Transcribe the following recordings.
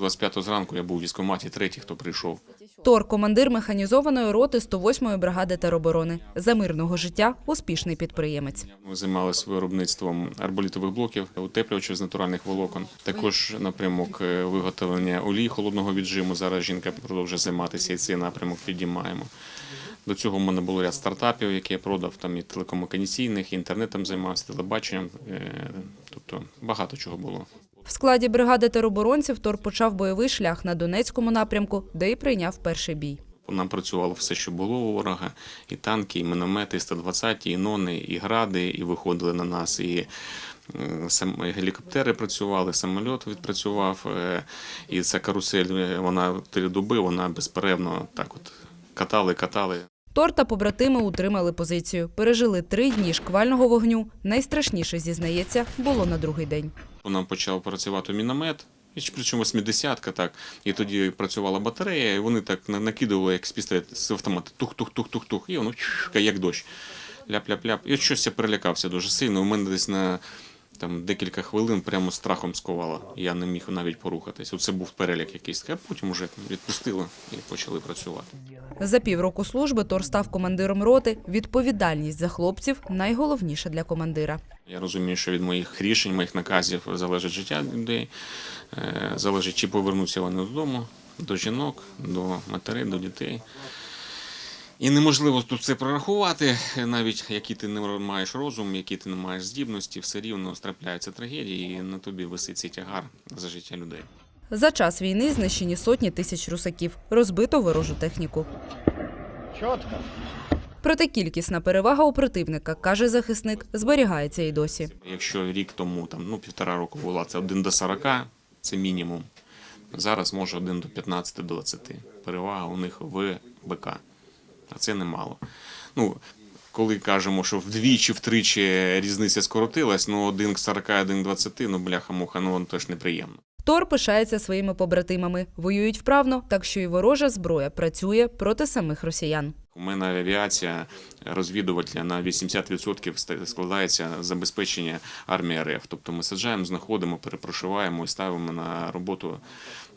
25 зранку я був у військкоматі, третій, хто прийшов. Тор – командир механізованої роти 108-ї бригади тероборони. За мирного життя – успішний підприємець. Ми займалися виробництвом арболітових блоків, утеплювачів з натуральних волокон. Також напрямок е, виготовлення олій холодного віджиму. Зараз жінка продовжує займатися і цей напрямок підіймаємо. До цього в мене було ряд стартапів, які я продав там і телекомунікаційних, і інтернетом займався, телебаченням. е, Тобто багато чого було. В складі бригади тероборонців Тор почав бойовий шлях на Донецькому напрямку, де й прийняв перший бій. Нам працювало все, що було у ворога, і танки, і міномети, і 120, і нони, і гради, і виходили на нас, і е, гелікоптери працювали, самоліт відпрацював, е, і ця карусель, е, вона три доби, вона безперервно так от катали, катали. Тор та побратими утримали позицію. Пережили три дні шквального вогню. Найстрашніше, зізнається, було на другий день. Нам почав працювати міномет, причому 80-ка так. І тоді працювала батарея, і вони так накидували, як з пістолет з автомата. Тух-тух-тух-тух-тух. І воно як дощ. Ляп-ляп-ляп. І щось я перелякався дуже сильно. У мене десь на там, декілька хвилин прямо страхом сковало. Я не міг навіть порухатись. Оце був переляк якийсь. А потім вже відпустило і почали працювати. За півроку служби Тор став командиром роти. Відповідальність за хлопців – найголовніше для командира. Я розумію, що від моїх рішень, моїх наказів залежить життя людей, е, залежить, чи повернуться вони додому, до жінок, до матерей, до дітей. І неможливо тут це прорахувати, навіть який ти не маєш розум, який ти не маєш здібності, все рівно трапляються трагедії, і на тобі висить цей тягар за життя людей. За час війни знищені сотні тисяч русаків, розбито ворожу техніку. Проте кількісна перевага у противника, каже захисник, зберігається і досі. Якщо рік тому, там, ну, півтора року була це 1 до 40, це мінімум. Зараз може 1 до 15 до 20. Перевага у них в БК. А це немало. Ну, коли кажемо, що вдвічі, втричі різниця скоротилась, ну 1 к 40, 1 к 20, ну бляха-муха, ну воно теж неприємно. Тор пишається своїми побратимами. Воюють вправно, так що і ворожа зброя працює проти самих росіян. У мене авіація розвідувальна на 80% ста- складається забезпечення армії РФ. Тобто ми саджаємо, знаходимо, перепрошиваємо і ставимо на роботу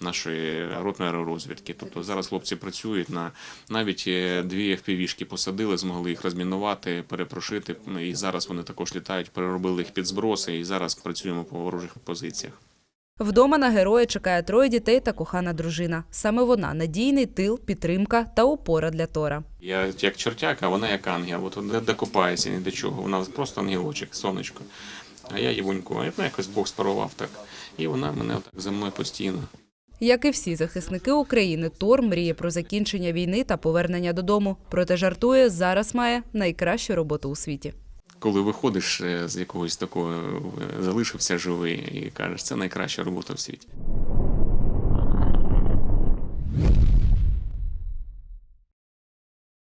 нашої ротної аеророзвідки. Тобто зараз хлопці працюють на навіть е, дві FPV-шки посадили, змогли їх розмінувати, перепрошити. Ну, І зараз вони також літають, переробили їх під зброси, і зараз працюємо по ворожих позиціях. Вдома на героя чекає троє дітей та кохана дружина. Саме вона надійний тил, підтримка та опора для Тора. Я як чортяк, а вона як ангел. От де докопається ні до чого. Вона просто ангелочок, сонечко. А я Євуньку, а ну, якось Бог спарував так. І вона мене так за мною постійно. Як і всі захисники України, Тор мріє про закінчення війни та повернення додому. Проте жартує, зараз має найкращу роботу у світі. Коли виходиш е, з якогось такого, е, залишився живий і кажеш, це найкраща робота в світі.